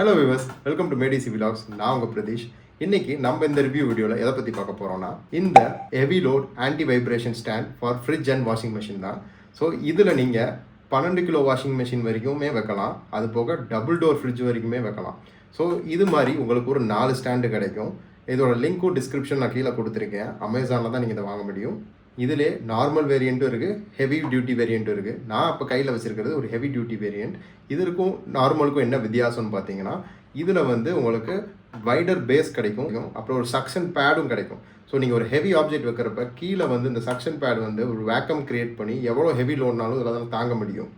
Hello viewers welcome to Medici vlogs நான் உங்கள் பிரதீஷ். இன்னைக்கு நம்ம இந்த ரிவ்யூ வீடியோவில் எதை பற்றி பார்க்க போகிறோம்னா இந்த heavy load anti vibration stand for fridge and washing machine தான். ஸோ இதில் நீங்கள் பன்னெண்டு கிலோ வாஷிங் மிஷின் வரைக்குமே வைக்கலாம். அது போக டபுள் டோர் ஃப்ரிட்ஜ் வரைக்குமே வைக்கலாம். ஸோ இது மாதிரி உங்களுக்கு ஒரு நாலு ஸ்டாண்டு கிடைக்கும். இதோட லிங்க்கும் டிஸ்கிரிப்ஷன் நான் கீழே கொடுத்துருக்கேன். அமேசானில் தான் நீங்கள் இதை வாங்க முடியும். இதில் நார்மல் வேரியண்ட்டும் இருக்குது ஹெவி டியூட்டி வேரியண்ட்டும் இருக்குது நான் இப்போ கையில் வச்சுருக்கிறது ஒரு ஹெவி டியூட்டி வேரியண்ட் இதற்கும் நார்மலுக்கும் என்ன வித்தியாசம்னு பார்த்தீங்கன்னா இதில் வந்து உங்களுக்கு வைடர் பேஸ் கிடைக்கும். அப்புறம் ஒரு சக்ஷன் பேடும் கிடைக்கும். ஸோ நீங்கள் ஒரு ஹெவி ஆப்ஜெக்ட் வைக்கிறப்ப கீழே வந்து இந்த சக்ஷன் பேட் வந்து ஒரு வேக்கம் க்ரியேட் பண்ணி எவ்வளோ ஹெவி லோட்னாலும் இதில் தான் தாங்க முடியும்.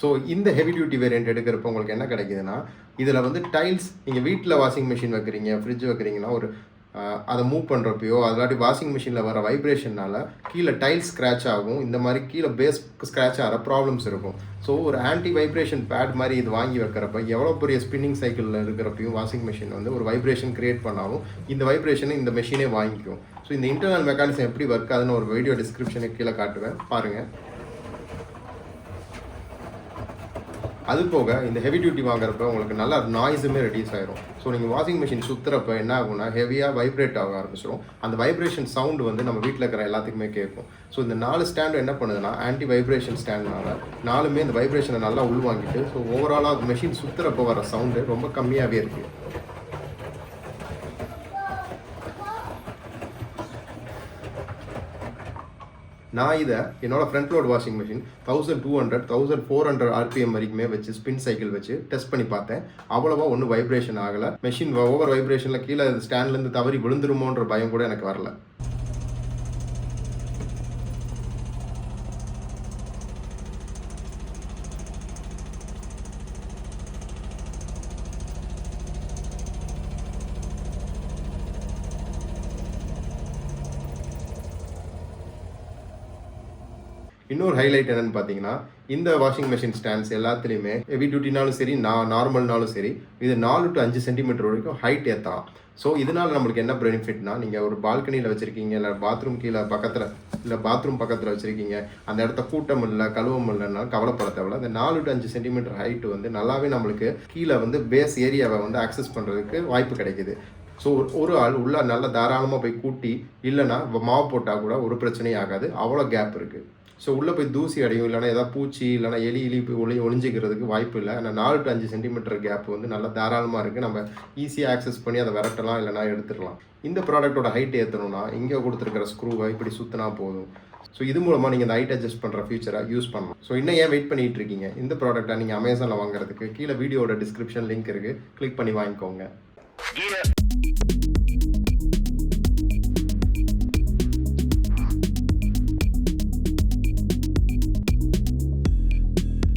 ஸோ இந்த ஹெவி டியூட்டி வேரியண்ட் எடுக்கிறப்ப உங்களுக்கு என்ன கிடைக்குதுன்னா இதில் வந்து டைல்ஸ் நீங்கள் வீட்டில் வாஷிங் மிஷின் வைக்கிறீங்க ஃப்ரிட்ஜ் வைக்கிறீங்கன்னா ஒரு அதை மூவ் பண்ணுறப்பையோ அதாட்டி வாஷிங் மிஷினில் வர வைப்ரேஷனால் கீழே டைல்ஸ் ஸ்க்ராட்ச் ஆகும். இந்த மாதிரி கீழே பேஸ் ஸ்க்ராட்ச் ஆகிற ப்ராப்ளம்ஸ் இருக்கும். ஸோ ஒரு ஆன்டி வைப்ரேஷன் பேட் மாதிரி இது வாங்கி வைக்கிறப்ப எவ்வளோ பெரிய ஸ்பின்னிங் சைக்கிளில் இருக்கிறப்பையும் வாஷிங் மிஷின் வந்து ஒரு வைப்ரேஷன் க்ரியேட் பண்ணாலும் இந்த வைப்ரேஷனை இந்த மிஷினே வாங்கிக்கும். ஸோ இந்த இன்டர்னல் மெக்கானிசம் எப்படி ஒர்க் ஆகுதுன்னு ஒரு வீடியோ டிஸ்கிரிப்ஷனுக்கு கீழே காட்டுவேன். பாருங்கள் அது போக இந்த ஹெவி டியூட்டி வாங்குறப்ப உங்களுக்கு நல்லா நாய்ஸுமே ரெடியூஸ் ஆயிரும். ஸோ நீங்கள் வாஷிங் மிஷின் சுற்றுறப்ப என்ன ஆகும்னா ஹெவியாக வைப்ரேட் ஆக ஆரம்பிச்சிடும் அந்த வைப்ரேஷன் சவுண்டு வந்து நம்ம வீட்டில் இருக்கிற எல்லாத்துக்குமே கேட்கும். ஸோ இந்த நாலு ஸ்டாண்டு என்ன பண்ணுதுன்னா ஆன்டி வைப்ரேஷன் ஸ்டாண்ட்னால நாலுமே இந்த வைப்ரேஷனை நல்லா உள்வாங்கிட்டு ஸோ ஓவராலாக மிஷின் சுற்றுறப்ப வர சவுண்டு ரொம்ப கம்மியாகவே இருக்குது நான் இதை என்னோட front load washing machine thousand two hundred thousand four hundred R P M வரைக்குமே வச்சு ஸ்பின் சைக்கிள் வச்சு டெஸ்ட் பண்ணி பார்த்தேன். அவ்வளோவா ஒன்றும் வைப்ரேஷன் ஆகலை. மெஷின் ஓவர் வைப்ரேஷனில் கீழே ஸ்டாண்ட்லேருந்து தவறி விழுந்துருமோன்ற பயம் கூட எனக்கு வரல. இன்னொரு ஹைலைட் என்னன்னு பார்த்தீங்கன்னா இந்த வாஷிங் மிஷின் ஸ்டாண்ட்ஸ் எல்லாத்துலேயுமே ஹெவி டியூட்டினாலும் சரி நான் நார்மல்னாலும் சரி இது நாலு டு அஞ்சு சென்டிமீட்டர் வரைக்கும் ஹைட் ஏற்றலாம் ஸோ இதனால் நம்மளுக்கு என்ன பெனிஃபிட்னா நீங்கள் ஒரு பால்கனியில் வச்சுருக்கீங்க இல்லை பாத்ரூம் கீழே பக்கத்தில் இல்லை பாத்ரூம் பக்கத்தில் வச்சுருக்கீங்க அந்த இடத்த கூட்டம் இல்லை கழுவம் இல்லைன்னா கவலைப்பட தேவையில்ல. அந்த நாலு டு அஞ்சு சென்டிமீட்டர் ஹைட் வந்து நல்லாவே நம்மளுக்கு கீழே வந்து பேஸ் ஏரியாவை வந்து ஆக்சஸ் பண்ணுறதுக்கு வாய்ப்பு கிடைக்குது. ஸோ ஒரு ஆள் உள்ள நல்லா தாராளமாக போய் கூட்டி இல்லைன்னா மாவு போட்டால் கூட ஒரு பிரச்சனையும் ஆகாது. அவ்வளோ கேப் இருக்குது ஸோ உள்ளே போய் தூசி அடையும் இல்லைனா ஏதாவது பூச்சி இல்லைனா எலி எலி போய் ஒளி ஒளிஞ்சிக்கிறதுக்கு வாய்ப்பு இல்லை. ஆனால் நாலு டு அஞ்சு சென்டிமீட்டர் கேப் வந்து நல்லா தாராளமாக இருக்குது நம்ம ஈஸியாக ஆக்சஸ் பண்ணி அதை விரட்டலாம் இல்லைனா எடுத்துடலாம். இந்த ப்ராடக்ட்டோட ஹைட் ஏற்றணும்னா இங்கே கொடுத்துருக்கிற ஸ்க்ரூவை இப்படி சுற்றினா போதும். ஸோ இது மூலமாக நீங்கள் இந்த ஹைட் அட்ஜஸ்ட் பண்ணுற ஃபியூச்சரை யூஸ் பண்ணலாம். ஸோ இன்னும் ஏன் வெயிட் பண்ணிட்டு இருக்கீங்க? இந்த ப்ராடக்ட்டை நீங்கள் அமேசானில் வாங்குறதுக்கு கீழே வீடியோட டிஸ்கிரிப்ஷன் லிங்க் இருக்குது கிளிக் பண்ணி வாங்கிக்கோங்க.